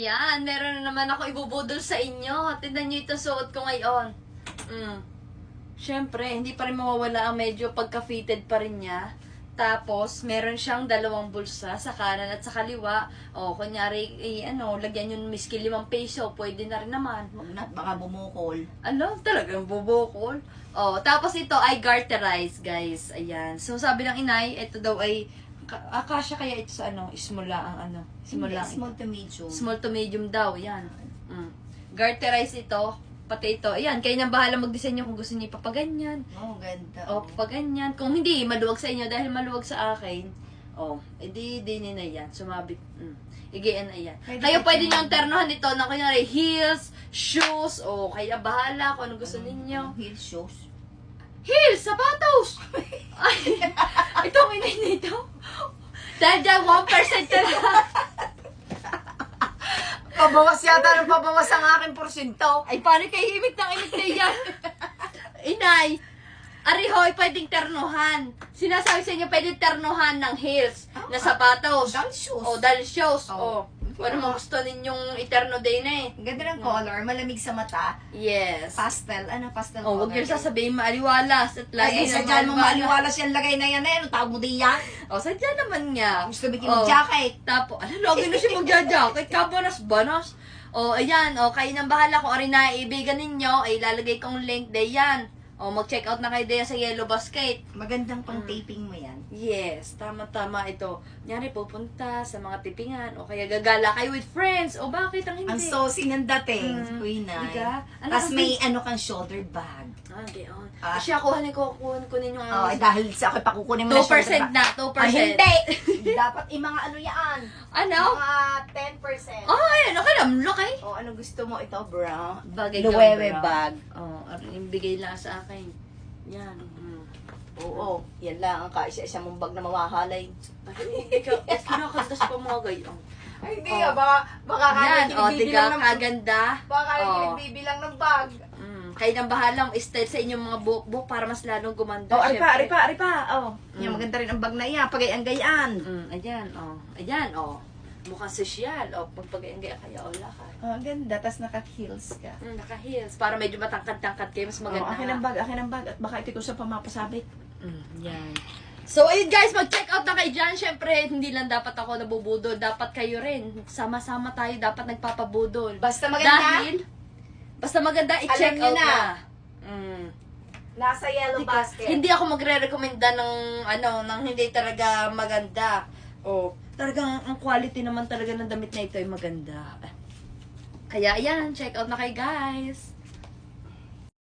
Yan, meron na naman ako ibubudol sa inyo. Tignan nyo ito suot ko ngayon. Mm. Siyempre, hindi pa rin mawawala ang medyo pagka-fitted pa rin niya. Tapos, meron siyang dalawang bulsa sa kanan at sa kaliwa. O, kunyari, eh, ano, lagyan yun miski limang peso, pwede na rin naman. Huwag na, baka bumukol. Ano, talagang bubukol. Oh, tapos ito ay garterize, guys. Ayan. So, sabi ng inay, ito daw ay, akasya kaya ito sa ano, ismula ang ano. Hindi, Simula. small to medium. Small to medium daw, yan. Mm. Garterize ito, pati ito. Ayan, kayo nang bahala mag-design nyo kung gusto niyo ipapaganyan. Oh, ganda. O, papaganyan. Kung hindi, maluwag sa inyo dahil maluwag sa akin. O, edi, di na yan. Sumabit. Mm. Igian na yan. Pwede Kayo ito pwede niyong ternohan ito na kunyari heels, shoes, o kaya bahala kung ano gusto ninyo. Heel shoes. Heels! Sapatos! Ay, itong inay nito. Dahil dyan, 1% na lang. Pabawas yata ng pabawas ang aking porsyento. Ay, paano kayo himik ng imik na yan? Inay, Arihoy, pwedeng ternohan. Sinasabi sa inyo, pwedeng ternohan ng heels na sapatos. Down shoes. O, dahil shoes. O, Oh. Ano mo gusto ninyong iterno day na eh. Ganda ng color, malamig sa mata. Yes. Pastel, ano pastel O, huwag color. niyo sasabihin maaliwalas at lagi Ay, na sadya mo maaliwalas. yan lagay na yan eh. Ano tawag mo din yan? O, sadya naman nga. Gusto bikin O, mo jacket. Tapo, ala, lagi na siya magja-jacket. Kabanas-banas. O, ayan, o, kayo nang bahala kung arin na ibigan ninyo, ay lalagay kong link day yan. O, mag-check out na kayo day sa Yellow Basket. Magandang pang taping mo yan. Yes, tama-tama ito. Nyari, pupunta sa mga tipingan, o kaya gagala kayo with friends, o bakit ang hindi? Ang saucy ng dating, Mm. Queen Nai. Diga? Ano Tapos ang- may ano kang shoulder bag. Ah, gayon. Ah. Siya, kuhanin ko, kuhanin ko ninyo Oh, ang ay, dahil sa akin pakukunin mo 2% na, 2%. Ay, hindi! Dapat yung mga ano yan. Ano? Mga 10%. Oh, ayan, okay lang, laki. Oh, ano gusto mo? Ito, brown. Bagay Luwewe ka, bro. bag. Oh, yung bigay lang sa akin. Yan. Mm. Oo, yan lang ang kaisa-isa mong bag na mawahalay. Ay, ikaw, kinakantas pa mga gayon. Ay, hindi Oh. ah. Baka, baka Yan, kami oh, kinagbibilang ng... kaganda. Baka kami Oh. kinagbibilang ng bag. Mm, kayo nang bahalang style sa inyong mga buhok-buhok para mas lalong gumanda. Oh, ari pa, ari syempre. pa, ari pa. Oh, yan, Mm. maganda rin ang bag na yan. Pagayang-gayaan. Mm, ayan, oh. Ayan, oh. Mukhang sosyal. O, pag pag-enggay kaya o lakad. Oh, ang ganda. Tapos naka-heels ka. Mm, naka-heels. Para medyo matangkad-tangkad kayo. Mas Oh, maganda. akin ang bag, akin ang bag. At baka ito ko sa pamapasabit. Mm, yan. So, ayun guys, mag-check out na kayo dyan. Siyempre, hindi lang dapat ako nabubudol. Dapat kayo rin. Sama-sama tayo. Dapat nagpapabudol. Basta maganda. Dahil, basta maganda, i-check out na. na. Mm. Nasa yellow Hindi ka- Hindi ako magre-recommenda ng, ano, ng hindi talaga maganda. O, talagang ang quality naman talaga ng damit na ito ay maganda. Kaya, ayan, check out na kayo guys.